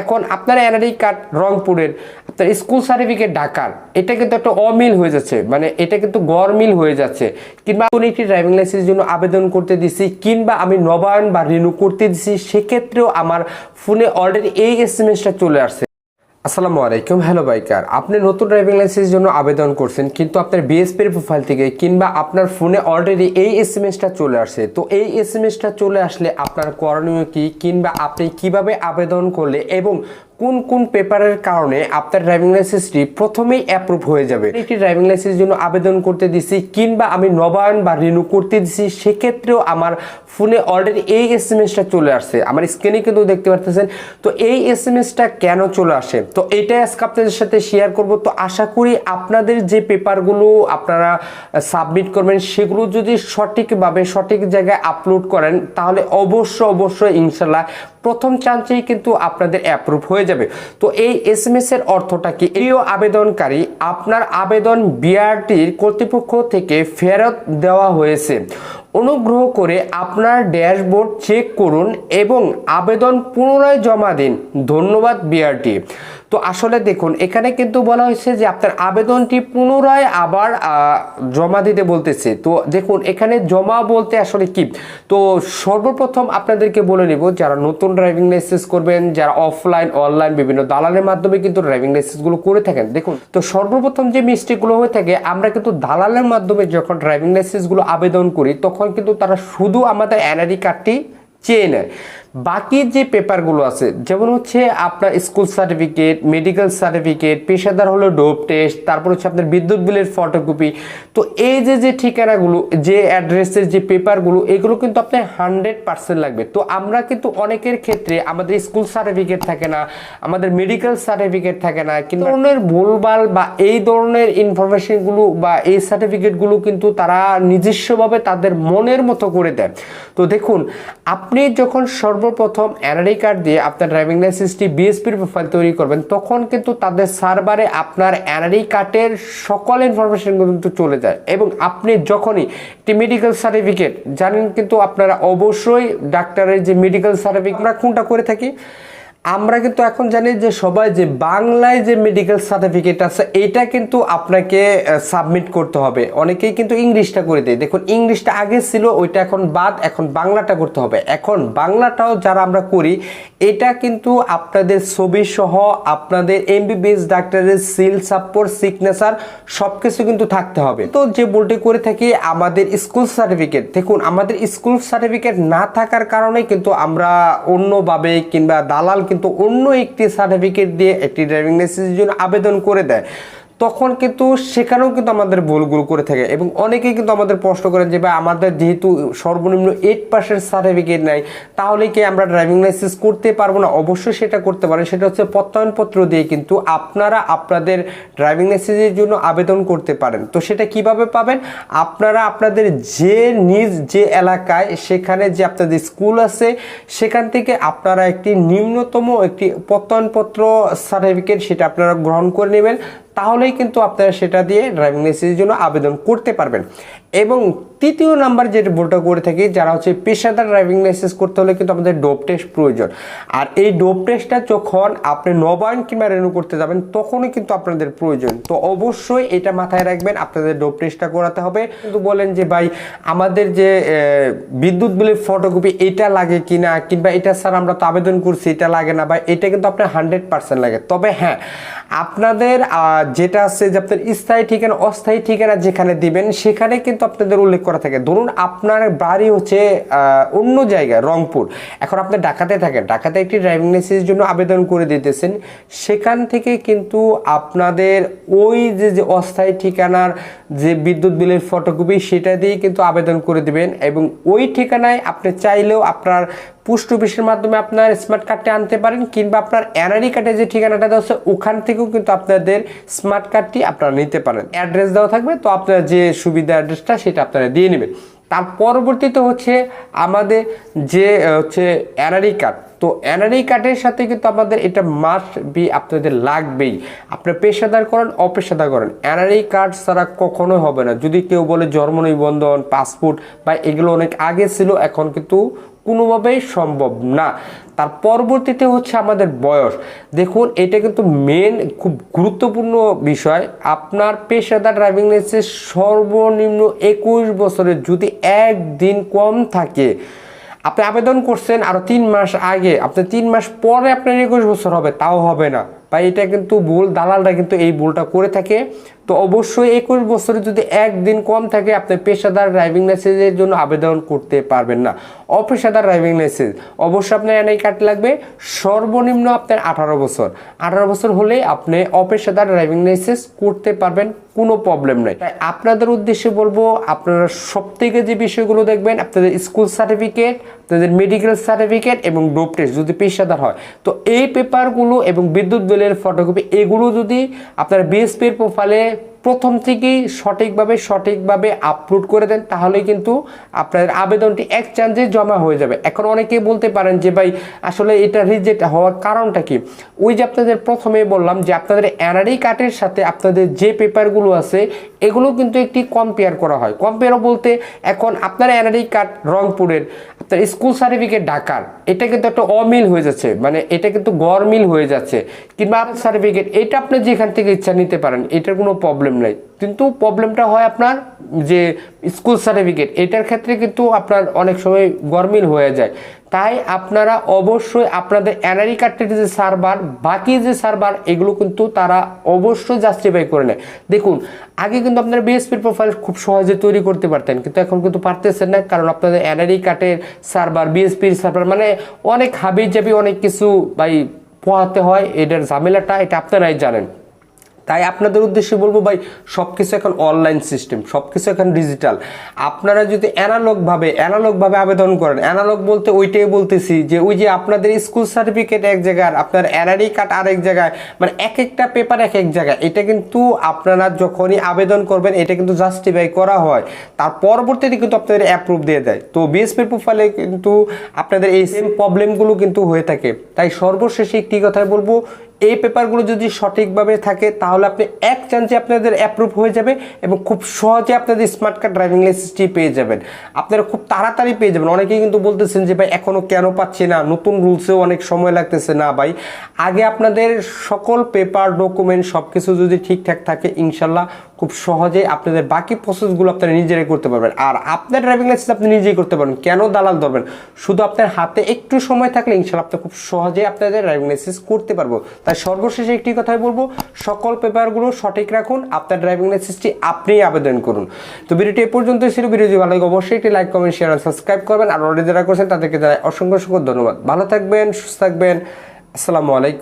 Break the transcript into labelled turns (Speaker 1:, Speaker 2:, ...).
Speaker 1: এখন আপনার NRI card রংপুরের, আপনার স্কুল সার্টিফিকেট ঢাকার, এটা কিন্তু একটা অমিল হয়ে যাচ্ছে মানে এটা কিন্তু গড় মিল হয়ে যাচ্ছে। কিংবা কোনো একটি ড্রাইভিং লাইসেন্সের জন্য আবেদন করতে দিছি, কিংবা আমি নবায়ন বা রিনিউ করতে দিছি, সেক্ষেত্রেও আমার ফোনে অলরেডি এই এস এম চলে আসছে। আসসালামু আলাইকুম, হ্যালো বাইকার। আপনি নতুন ড্রাইভিং লাইসেন্সের জন্য আবেদন করছেন, কিন্তু আপনার বিএসপির প্রোফাইল থেকে কিংবা আপনার ফোনে অলরেডি এই এস এম এসটা চলে আসছে। তো এই এস এম এসটা চলে আসলে আপনার করণীয় কি, কিংবা আপনি কীভাবে আবেদন করলে এবং কোন কোন পেপারের কারণে আপনার ড্রাইভিং লাইসেন্সটি প্রথমেই অ্যাপ্রুভ হয়ে যাবে? একটি ড্রাইভিং লাইসেন্সের জন্য আবেদন করতে দিছি, কিংবা আমি নবায়ন বা রিনিউ করতে দিছি, সেক্ষেত্রেও আমার ফোনে অলরেডি এই এস এম এসটা চলে আসছে। আমার স্ক্রিনে কিন্তু দেখতে পারতেছেন। তো এই এস এম এসটা কেন চলে আসে? তো এটাই আজকে আপনাদের সাথে শেয়ার করব। তো আশা করি আপনাদের যে পেপারগুলো আপনারা সাবমিট করবেন, সেগুলো যদি সঠিকভাবে সঠিক জায়গায় আপলোড করেন, তাহলে অবশ্য অবশ্যই ইনশাল্লাহ প্রথম চান্সেই কিন্তু আপনাদের অ্যাপ্রুভ হয়ে যাবে। তো এই এস এম এস এর অর্থটা কি? প্রিয় আবেদনকারী, আপনার আবেদন বিআরটির কর্তৃপক্ষ থেকে ফেরত দেওয়া হয়েছে। অনুগ্রহ করে আপনার ড্যাশবোর্ড চেক করুন এবং আবেদন পুনরায় জমা দিন। ধন্যবাদ বিআরটি তো আসলে দেখুন, এখানে কিন্তু বলা হয়েছে যে আপনার আবেদনটি পুনরায় আবার জমা দিতে বলতেছে। তো দেখুন, এখানে জমা বলতে আসলে কি? তো সর্বপ্রথম আপনাদেরকে বলে নিব, যারা নতুন ড্রাইভিং লাইসেন্স করবেন, যারা অফলাইন অনলাইন বিভিন্ন দালালের মাধ্যমে কিন্তু ড্রাইভিং লাইসেন্সগুলো করে থাকেন, দেখুন। তো সর্বপ্রথম যে মিস্টেকগুলো হয়ে থাকে, আমরা কিন্তু দালালের মাধ্যমে যখন ড্রাইভিং লাইসেন্সগুলো আবেদন করি, তখন কিন্তু তারা শুধু আমাদের এনআরই কার্ডটি চেয়ে নেয় বাকি যে পেপারগুলো আছে যেমন হচ্ছে আপনার স্কুল সার্টিফিকেট মেডিকেল সার্টিফিকেট পেশাদার হলো ডোপ টেস্ট তারপর হচ্ছে আপনার বিদ্যুৎ বিলের ফটোকপি। তো এই যে যে ঠিকানাগুলো যে অ্যাড্রেসের যে পেপারগুলো এগুলো কিন্তু আপনার হান্ড্রেড পার্সেন্ট লাগবে। তো আমরা কিন্তু অনেকের ক্ষেত্রে আমাদের স্কুল সার্টিফিকেট থাকে না আমাদের মেডিকেল সার্টিফিকেট থাকে না কিন্তু ধরনের ভুলভাল বা এই ধরনের ইনফরমেশনগুলো বা এই সার্টিফিকেটগুলো কিন্তু তারা নিজস্বভাবে তাদের মনের মতো করে দেয়। তো দেখুন আপনি যখন সর্বপ্রথম এনআরআই কার্ড দিয়ে আপনার ড্রাইভিং লাইসেন্সটি বিএসপির প্রোফাইল তৈরি করবেন, তখন কিন্তু তাদের সার্ভারে আপনার এনআরআই কার্ডের সকল ইনফরমেশন কিন্তু চলে যায়। এবং আপনি যখনই একটি মেডিকেল সার্টিফিকেট জানেন কিন্তু আপনারা অবশ্যই ডাক্তারের যে মেডিকেল সার্টিফিকেট আমরা কোনটা করে থাকি? আমরা কিন্তু এখন জানি যে সবাই যে বাংলায় যে মেডিকেল সার্টিফিকেট আছে, এটা কিন্তু আপনাকে সাবমিট করতে হবে। অনেকেই কিন্তু ইংলিশটা করে দেয়। দেখুন, ইংলিশটা আগে ছিল, ওইটা এখন বাদ, এখন বাংলাটা করতে হবে। এখন বাংলাটাও যারা আমরা করি, এটা কিন্তু আপনাদের ছবি সহ আপনাদের এমবিবিএস ডাক্তারের সিল সাপোর্ট সিগনেচার সব কিছু কিন্তু থাকতে হবে। তো যে বলটি করে থাকি, আমাদের স্কুল সার্টিফিকেট দেখুন, আমাদের স্কুল সার্টিফিকেট না থাকার কারণে কিন্তু আমরা অন্যভাবে কিংবা দালাল কিন্তু অন্য একটি সার্টিফিকেট দিয়ে একটি ড্রাইভিং লাইসেন্সের জন্য আবেদন করে দেয়। তখন কিন্তু সেখানেও কিন্তু আমাদের ভুলগুলো করে থাকে এবং অনেকেই কিন্তু আমাদের প্রশ্ন করেন যে, ভাই, আমাদের যেহেতু সর্বনিম্ন এইট পার্সেন্ট সার্টিফিকেট নাই, তাহলে কি আমরা ড্রাইভিং লাইসেন্স করতে পারব না? অবশ্যই সেটা করতে পারেন। সেটা হচ্ছে প্রত্যয়নপত্র দিয়ে কিন্তু আপনারা আপনাদের ড্রাইভিং লাইসেন্সের জন্য আবেদন করতে পারেন। তো সেটা কীভাবে পাবেন? আপনারা আপনাদের যে নিজ যে এলাকায় সেখানে যে আপনাদের স্কুল আছে, সেখান থেকে আপনারা একটি নিম্নতম একটি প্রত্যয়নপত্র সার্টিফিকেট সেটা আপনারা গ্রহণ করে নেবেন। তাহলেই কিন্তু আপনারা সেটা দিয়ে ড্রাইভিং লাইসেন্সের জন্য আবেদন করতে পারবেন। এবং তৃতীয় নাম্বার যে ভুলটা করে থাকি, যারা হচ্ছে পেশাদার ড্রাইভিং লাইসেন্স করতে হলে কিন্তু আমাদের ডোপ টেস্ট প্রয়োজন। আর এই ডোপ টেস্টটা যখন আপনি নবায়ন কিংবা রেনু করতে যাবেন, তখনই কিন্তু আপনাদের প্রয়োজন। তো অবশ্যই এটা মাথায় রাখবেন, আপনাদের ডোপ টেস্টটা করাতে হবে। কিন্তু বলেন যে, ভাই, আমাদের যে বিদ্যুৎ বিলের ফটোকপি এটা লাগে কিনা, কিংবা এটা স্যার আমরা তো আবেদন করছি, এটা লাগে না। বা এটা কিন্তু আপনার হান্ড্রেড পার্সেন্ট লাগে। তবে হ্যাঁ আপনাদের যেটা আছে যে আপনার স্থায়ী ঠিকানা, অস্থায়ী ঠিকানা যেখানে দিবেন, সেখানে কিন্তু আপনাদের উল্লেখ করা থাকে। ধরুন আপনার বাড়ি হচ্ছে অন্য জায়গায়, রংপুর। এখন আপনি ঢাকাতে থাকেন, ঢাকাতে একটি ড্রাইভিং লাইসেন্সের জন্য আবেদন করে দিতেছেন। সেখান থেকে কিন্তু আপনাদের ওই যে যে অস্থায়ী ঠিকানার যে বিদ্যুৎ বিলের ফটোকপি সেটা দিয়ে কিন্তু আবেদন করে দিবেন এবং ওই ঠিকানায় আপনি চাইলেও আপনার পোস্ট অফিসের মাধ্যমে আপনার স্মার্ট কার্ডটি আনতে পারেন, কিংবা আপনার এনআরই কার্ডের যে ঠিকানাটা দেওয়া আছে, ওখান থেকেও কিন্তু আপনাদের স্মার্ট কার্ডটি আপনারা নিতে পারেন। অ্যাড্রেস দেওয়া থাকবে, তো আপনার যে সুবিধা অ্যাড্রেসটা সেটা আপনারা দিয়ে নেবেন। তার পরবর্তীতে হচ্ছে আমাদের যে হচ্ছে এনআরই কার্ড তো এনআরই কার্ডের সাথে কিন্তু আমাদের এটা মাস্ট বি আপনাদের লাগবেই। আপনি পেশাদার করেন, অপেশাদার করেন। এনআরই কার্ড ছাড়া কখনোই হবে না। যদি কেউ বলে জন্ম নিবন্ধন পাসপোর্ট বা এগুলো অনেক আগে ছিল, এখন কিন্তু কোনোভাবেই সম্ভব না। তার পরবর্তীতে হচ্ছে আমাদের বয়স। দেখুন, এটা কিন্তু মেন খুব গুরুত্বপূর্ণ বিষয়। আপনার পেশাদার ড্রাইভিং লাইসেন্স সর্বনিম্ন একুশ বছরের যদি একদিন কম থাকে, আপনি আবেদন করছেন আরও তিন মাস আগে, আপনি তিন মাস পরে আপনার একুশ বছর হবে, তাও হবে না। বা এটা কিন্তু ভুল, দালালরা কিন্তু এই ভুলটা করে থাকে। তো অবশ্যই একুশ বছরে যদি একদিন কম থাকে, আপনি পেশাদার ড্রাইভিং লাইসেন্সের জন্য আবেদন করতে পারবেন না। অপেশাদার ড্রাইভিং লাইসেন্স। অবশ্যই আপনার এনআই কার্ড লাগবে। সর্বনিম্ন আপনার আঠারো বছর। আঠারো বছর হলে আপনি অপেশাদার ড্রাইভিং লাইসেন্স করতে পারবেন, কোনো প্রবলেম নেই। তাই আপনাদের উদ্দেশ্যে বলব, আপনারা সব থেকে যে বিষয়গুলো দেখবেন, আপনাদের স্কুল সার্টিফিকেট, আপনাদের মেডিকেল সার্টিফিকেট এবং ডোপ টেস্ট যদি পেশাদার হয়। তো এই পেপারগুলো এবং বিদ্যুৎ বিলের ফটোকপি, এগুলো যদি আপনার বিএসপির প্রোফাইলে প্রথম থেকেই সঠিকভাবে সঠিকভাবে আপলোড করে দেন তাহলে কিন্তু আপনাদের আবেদনটি এক চান্সে জমা হয়ে যাবে। এখন অনেকেই বলতে পারেন যে, ভাই, আসলে এটা রিজেক্ট হওয়ার কারণটা কি? ওই যে আপনাদের প্রথমে বললাম যে, আপনাদের এনআরই কার্ডের সাথে আপনাদের যে পেপারগুলো আছে এগুলো কিন্তু একটি কম্পেয়ার করা হয়। কম্পেয়ারও বলতে এখন আপনার এনআরই কার্ড রংপুরের, আপনার স্কুল সার্টিফিকেট ঢাকার, এটা কিন্তু একটা অমিল হয়ে যাচ্ছে মানে এটা কিন্তু গড়মিল হয়ে যাচ্ছে। কিংবা আপনার সার্টিফিকেট এটা আপনি যেখান থেকে ইচ্ছা নিতে পারেন, এটার কোনো প্রবলেম নাই। কিন্তু প্রবলেমটা হয় আপনার যে স্কুল সার্টিফিকেট এটার ক্ষেত্রে কিন্তু আপনার অনেক সময় গরমিল হয়ে যায়। তাই আপনারা অবশ্যই আপনাদের এনআরই কার্ডের যে সার্ভার, বাকি যে সার্ভার, এগুলো কিন্তু তারা অবশ্যই জাস্টিফাই করে নেয়। দেখুন, আগে কিন্তু আপনারা বিএসপির প্রোফাইল খুব সহজে তৈরি করতে পারতেন, কিন্তু এখন কিন্তু পারতেছেন না, কারণ আপনাদের এনআরই কার্ডের সার্ভার বিএসপির সার্ভার মানে অনেক হাবি জাবি অনেক কিছু ভাই পোহাতে হয়, এটার ঝামেলাটা, এটা আপনারাই জানেন। তাই আপনাদের উদ্দেশ্যে বলব ভাই সব কিছু এখন অনলাইন সিস্টেম সব কিছু এখন ডিজিটাল আপনারা যদি অ্যানালগভাবে অ্যানালগভাবে আবেদন করেন অ্যানালগ বলতে ওইটাই বলতেছি যে ওই যে আপনাদের স্কুল সার্টিফিকেট এক জায়গায়, আপনার এনআরই কার্ড আরেক জায়গায় মানে এক একটা পেপার এক এক জায়গায়, এটা কিন্তু আপনারা যখনই আবেদন করবেন, এটা কিন্তু জাস্টিফাই করা হয়। তার পরবর্তীতে কিন্তু আপনাদের অ্যাপ্রুভ দিয়ে দেয়। তো বিএসপি প্রোফাইলে কিন্তু আপনাদের এই সেম প্রবলেমগুলো কিন্তু হয়ে থাকে। তাই সর্বশেষে একটি কথাই বলব এই পেপারগুলো যদি সঠিকভাবে থাকে, তাহলে আপনি এক চান্সে আপনাদের অ্যাপ্রুভ হয়ে যাবে এবং খুব সহজে আপনাদের স্মার্ট কার্ড ড্রাইভিং লাইসেন্সটি পেয়ে যাবেন। আপনারা খুব তাড়াতাড়ি পেয়ে যাবেন। অনেকেই কিন্তু বলতেছেন যে, ভাই এখনও কেন পাচ্ছি না? নতুন রুলসেও অনেক সময় লাগতেছে। না, ভাই। আগে আপনাদের সকল পেপার ডকুমেন্ট সব কিছু যদি ঠিকঠাক থাকে, ইনশাল্লাহ খুব সহজে আপনাদের বাকি প্রসেসগুলো আপনারা নিজেরাই করতে পারবেন। আর আপনার ড্রাইভিং লাইসেন্স আপনি নিজেই করতে পারবেন। কেন দালাল ধরবেন? শুধু আপনার হাতে একটু সময় থাকলে ইনশাল্লাহ আপনি খুব সহজে আপনাদের ড্রাইভিং লাইসেন্স করতে পারব। তাই সর্বশেষে একটি কথাই বলব, সকল পেপারগুলো সঠিক রাখুন, আপনার ড্রাইভিং লাইসেন্সটি আপনিই আবেদন করুন। তো ভিডিওটি এ পর্যন্ত ছিল। ভিডিও যদি ভালো লাগে অবশ্যই একটি লাইক কমেন্ট শেয়ার আর সাবস্ক্রাইব করবেন। আর অলরেডি যারা করছেন তাদেরকে জানাই অসংখ্য অসংখ্য ধন্যবাদ। ভালো থাকবেন, সুস্থ থাকবেন। আসসালামু আলাইকুম।